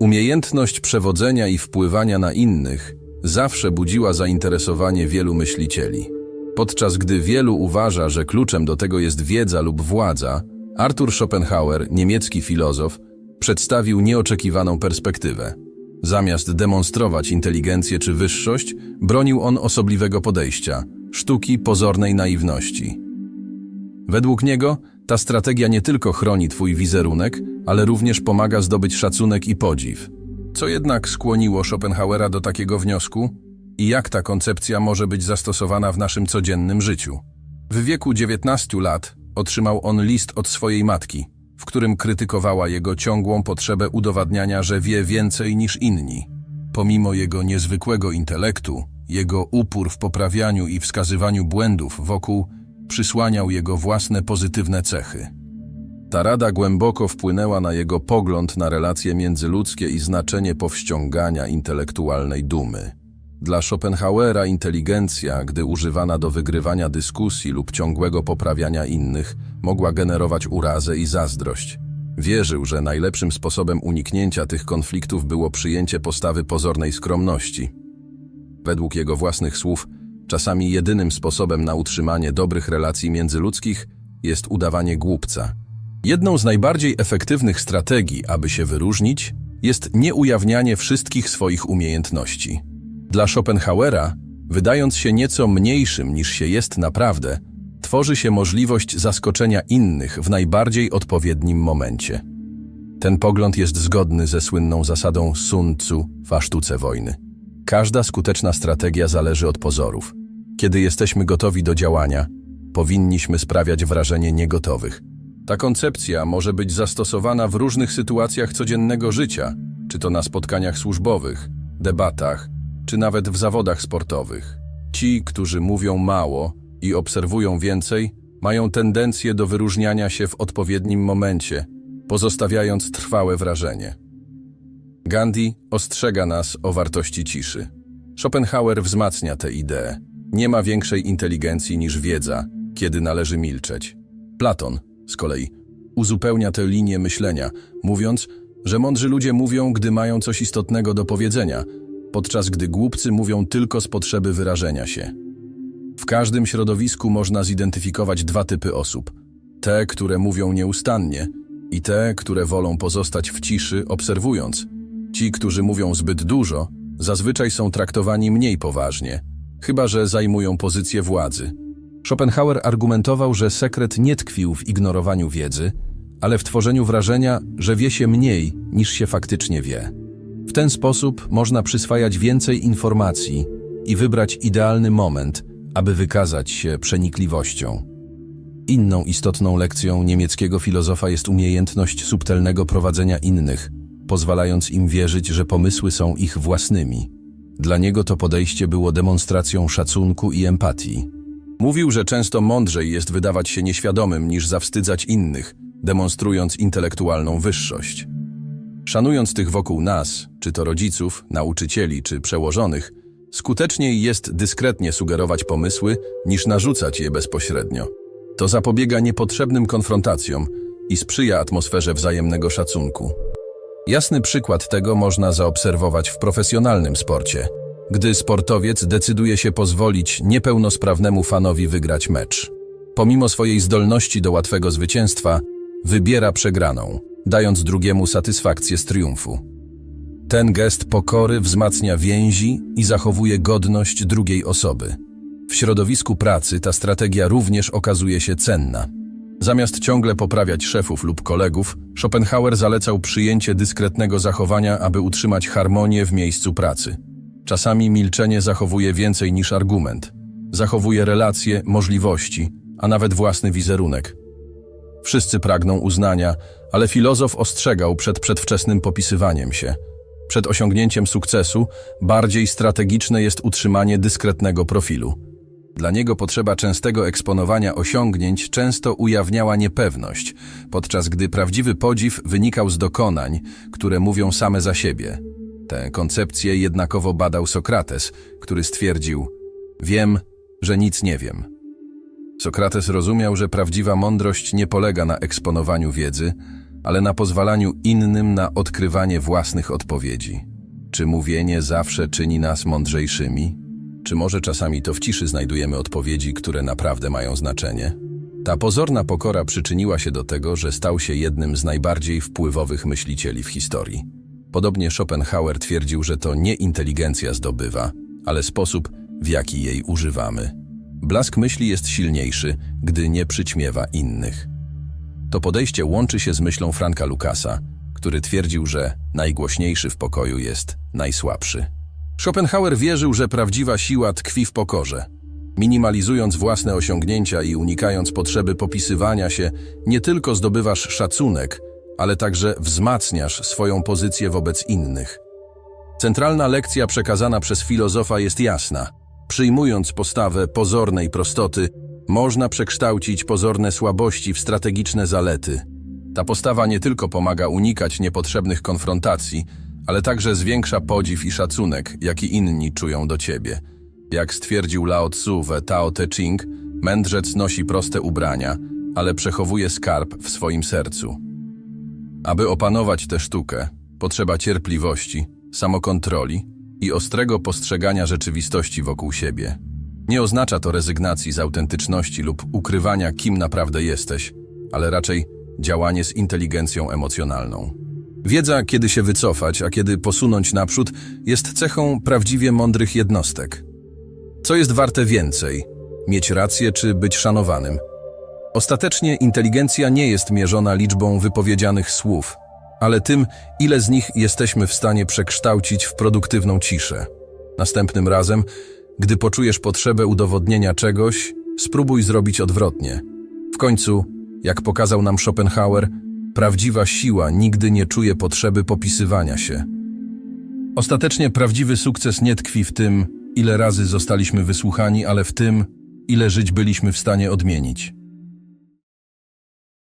Umiejętność przewodzenia i wpływania na innych zawsze budziła zainteresowanie wielu myślicieli. Podczas gdy wielu uważa, że kluczem do tego jest wiedza lub władza, Arthur Schopenhauer, niemiecki filozof, przedstawił nieoczekiwaną perspektywę. Zamiast demonstrować inteligencję czy wyższość, bronił on osobliwego podejścia, sztuki pozornej naiwności. Według niego ta strategia nie tylko chroni twój wizerunek, ale również pomaga zdobyć szacunek i podziw. Co jednak skłoniło Schopenhauera do takiego wniosku? I jak ta koncepcja może być zastosowana w naszym codziennym życiu? W wieku 19 lat otrzymał on list od swojej matki, w którym krytykowała jego ciągłą potrzebę udowadniania, że wie więcej niż inni. Pomimo jego niezwykłego intelektu, jego upór w poprawianiu i wskazywaniu błędów wokół przysłaniał jego własne pozytywne cechy. Ta rada głęboko wpłynęła na jego pogląd na relacje międzyludzkie i znaczenie powściągania intelektualnej dumy. Dla Schopenhauera inteligencja, gdy używana do wygrywania dyskusji lub ciągłego poprawiania innych, mogła generować urazę i zazdrość. Wierzył, że najlepszym sposobem uniknięcia tych konfliktów było przyjęcie postawy pozornej skromności. Według jego własnych słów, czasami jedynym sposobem na utrzymanie dobrych relacji międzyludzkich jest udawanie głupca. Jedną z najbardziej efektywnych strategii, aby się wyróżnić, jest nieujawnianie wszystkich swoich umiejętności. Dla Schopenhauera, wydając się nieco mniejszym niż się jest naprawdę, tworzy się możliwość zaskoczenia innych w najbardziej odpowiednim momencie. Ten pogląd jest zgodny ze słynną zasadą Sun Tzu w sztuce wojny. Każda skuteczna strategia zależy od pozorów. Kiedy jesteśmy gotowi do działania, powinniśmy sprawiać wrażenie niegotowych. Ta koncepcja może być zastosowana w różnych sytuacjach codziennego życia, czy to na spotkaniach służbowych, debatach, czy nawet w zawodach sportowych. Ci, którzy mówią mało i obserwują więcej, mają tendencję do wyróżniania się w odpowiednim momencie, pozostawiając trwałe wrażenie. Gandhi ostrzega nas o wartości ciszy. Schopenhauer wzmacnia tę ideę. Nie ma większej inteligencji niż wiedza, kiedy należy milczeć. Platon, z kolei, uzupełnia tę linię myślenia, mówiąc, że mądrzy ludzie mówią, gdy mają coś istotnego do powiedzenia, podczas gdy głupcy mówią tylko z potrzeby wyrażenia się. W każdym środowisku można zidentyfikować dwa typy osób: te, które mówią nieustannie, i te, które wolą pozostać w ciszy, obserwując. Ci, którzy mówią zbyt dużo, zazwyczaj są traktowani mniej poważnie, chyba że zajmują pozycję władzy. Schopenhauer argumentował, że sekret nie tkwił w ignorowaniu wiedzy, ale w tworzeniu wrażenia, że wie się mniej niż się faktycznie wie. W ten sposób można przyswajać więcej informacji i wybrać idealny moment, aby wykazać się przenikliwością. Inną istotną lekcją niemieckiego filozofa jest umiejętność subtelnego prowadzenia innych, pozwalając im wierzyć, że pomysły są ich własnymi. Dla niego to podejście było demonstracją szacunku i empatii. Mówił, że często mądrzej jest wydawać się nieświadomym niż zawstydzać innych, demonstrując intelektualną wyższość. Szanując tych wokół nas, czy to rodziców, nauczycieli, czy przełożonych, skuteczniej jest dyskretnie sugerować pomysły, niż narzucać je bezpośrednio. To zapobiega niepotrzebnym konfrontacjom i sprzyja atmosferze wzajemnego szacunku. Jasny przykład tego można zaobserwować w profesjonalnym sporcie, gdy sportowiec decyduje się pozwolić niepełnosprawnemu fanowi wygrać mecz. Pomimo swojej zdolności do łatwego zwycięstwa, wybiera przegraną, dając drugiemu satysfakcję z triumfu. Ten gest pokory wzmacnia więzi i zachowuje godność drugiej osoby. W środowisku pracy ta strategia również okazuje się cenna. Zamiast ciągle poprawiać szefów lub kolegów, Schopenhauer zalecał przyjęcie dyskretnego zachowania, aby utrzymać harmonię w miejscu pracy. Czasami milczenie zachowuje więcej niż argument. Zachowuje relacje, możliwości, a nawet własny wizerunek. Wszyscy pragną uznania, ale filozof ostrzegał przed przedwczesnym popisywaniem się. Przed osiągnięciem sukcesu bardziej strategiczne jest utrzymanie dyskretnego profilu. Dla niego potrzeba częstego eksponowania osiągnięć często ujawniała niepewność, podczas gdy prawdziwy podziw wynikał z dokonań, które mówią same za siebie. Tę koncepcję jednakowo badał Sokrates, który stwierdził: Wiem, że nic nie wiem. Sokrates rozumiał, że prawdziwa mądrość nie polega na eksponowaniu wiedzy, ale na pozwalaniu innym na odkrywanie własnych odpowiedzi. Czy mówienie zawsze czyni nas mądrzejszymi? Czy może czasami to w ciszy znajdujemy odpowiedzi, które naprawdę mają znaczenie? Ta pozorna pokora przyczyniła się do tego, że stał się jednym z najbardziej wpływowych myślicieli w historii. Podobnie Schopenhauer twierdził, że to nie inteligencja zdobywa, ale sposób, w jaki jej używamy. Blask myśli jest silniejszy, gdy nie przyćmiewa innych. To podejście łączy się z myślą Franka Lukasa, który twierdził, że najgłośniejszy w pokoju jest najsłabszy. Schopenhauer wierzył, że prawdziwa siła tkwi w pokorze. Minimalizując własne osiągnięcia i unikając potrzeby popisywania się, nie tylko zdobywasz szacunek, ale także wzmacniasz swoją pozycję wobec innych. Centralna lekcja przekazana przez filozofa jest jasna. Przyjmując postawę pozornej prostoty, można przekształcić pozorne słabości w strategiczne zalety. Ta postawa nie tylko pomaga unikać niepotrzebnych konfrontacji, ale także zwiększa podziw i szacunek, jaki inni czują do ciebie. Jak stwierdził Lao Tzu we Tao Te Ching, mędrzec nosi proste ubrania, ale przechowuje skarb w swoim sercu. Aby opanować tę sztukę, potrzeba cierpliwości, samokontroli i ostrego postrzegania rzeczywistości wokół siebie. Nie oznacza to rezygnacji z autentyczności lub ukrywania, kim naprawdę jesteś, ale raczej działanie z inteligencją emocjonalną. Wiedza, kiedy się wycofać, a kiedy posunąć naprzód, jest cechą prawdziwie mądrych jednostek. Co jest warte więcej? Mieć rację czy być szanowanym? Ostatecznie inteligencja nie jest mierzona liczbą wypowiedzianych słów, ale tym, ile z nich jesteśmy w stanie przekształcić w produktywną ciszę. Następnym razem, gdy poczujesz potrzebę udowodnienia czegoś, spróbuj zrobić odwrotnie. W końcu, jak pokazał nam Schopenhauer, prawdziwa siła nigdy nie czuje potrzeby popisywania się. Ostatecznie prawdziwy sukces nie tkwi w tym, ile razy zostaliśmy wysłuchani, ale w tym, ile żyć byliśmy w stanie odmienić.